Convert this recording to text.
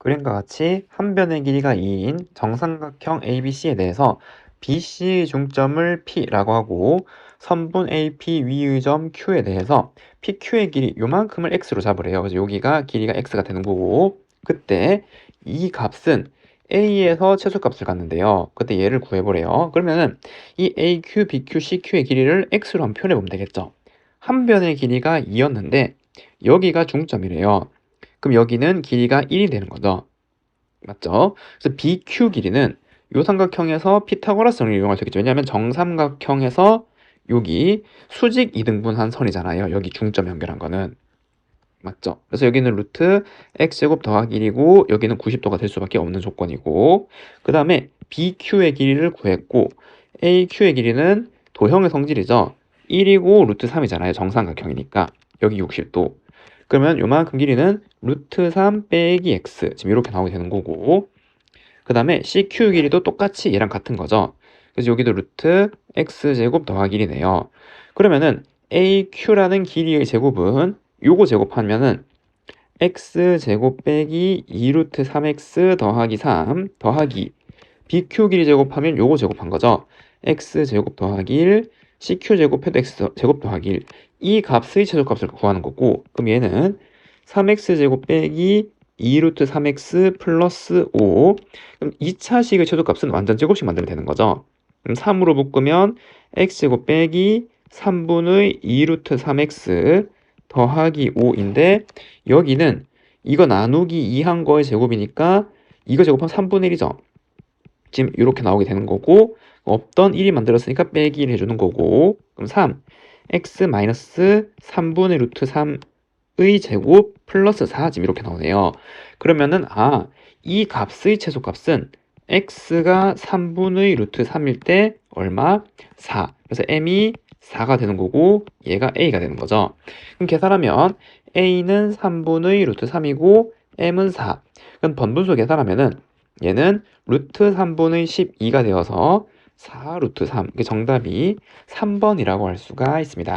그림과 같이 한 변의 길이가 2인 정삼각형 ABC에 대해서 BC의 중점을 P라고 하고 선분 AP 위의 점 Q에 대해서 PQ의 길이 요만큼을 X로 잡으래요. 그래서 여기가 길이가 X가 되는 거고 그때 이 값은 A에서 최소값을 갖는데요. 그때 얘를 구해보래요. 그러면은 이 AQ, BQ, CQ의 길이를 X로 한번 표현해보면 되겠죠. 한 변의 길이가 2였는데 여기가 중점이래요. 그럼 여기는 길이가 1이 되는 거죠. 맞죠? 그래서 BQ 길이는 요 삼각형에서 피타고라스 정리를 이용할 수 있겠죠. 왜냐하면 정삼각형에서 여기 수직 이등분한 선이잖아요. 여기 중점 연결한 거는. 맞죠? 그래서 여기는 루트 x제곱 더하기 1이고 여기는 90도가 될 수밖에 없는 조건이고 그 다음에 BQ의 길이를 구했고 AQ의 길이는 도형의 성질이죠. 1이고 루트 3이잖아요. 정삼각형이니까. 여기 60도. 그러면 요만큼 길이는 루트 3 빼기 x 지금 이렇게 나오게 되는 거고 그 다음에 CQ 길이도 똑같이 얘랑 같은 거죠. 그래서 여기도 루트 x제곱 더하기 1이네요. 그러면은 AQ라는 길이의 제곱은 요거 제곱하면은 x제곱 빼기 2루트 3x 더하기 3 더하기 BQ 길이 제곱하면 요거 제곱한 거죠. x제곱 더하기 1 CQ제곱 해도 x제곱 더하기 1 이 값의 최소값을 구하는 거고 그럼 얘는 3x제곱 빼기 2루트 3x 플러스 5 그럼 2차식의 최소값은 완전 제곱식 만들면 되는 거죠. 그럼 3으로 묶으면 x제곱 빼기 3분의 2루트 3x 더하기 5인데 여기는 이거 나누기 2 한 거의 제곱이니까 이거 제곱하면 3분의 1이죠. 지금 이렇게 나오게 되는 거고 없던 1이 만들었으니까 빼기 1 해주는 거고 그럼 3 x 마이너스 3분의 루트 3의 제곱 플러스 4 지금 이렇게 나오네요. 그러면은 아 이 값의 최소값은 x가 3분의 루트 3일 때 얼마? 4. 그래서 m이 4가 되는 거고 얘가 a가 되는 거죠. 그럼 계산하면 a는 3분의 루트 3이고 m은 4. 그럼 번분수 계산하면은 얘는 루트 3분의 12가 되어서 4 루트 3. 정답이 3번이라고 할 수가 있습니다.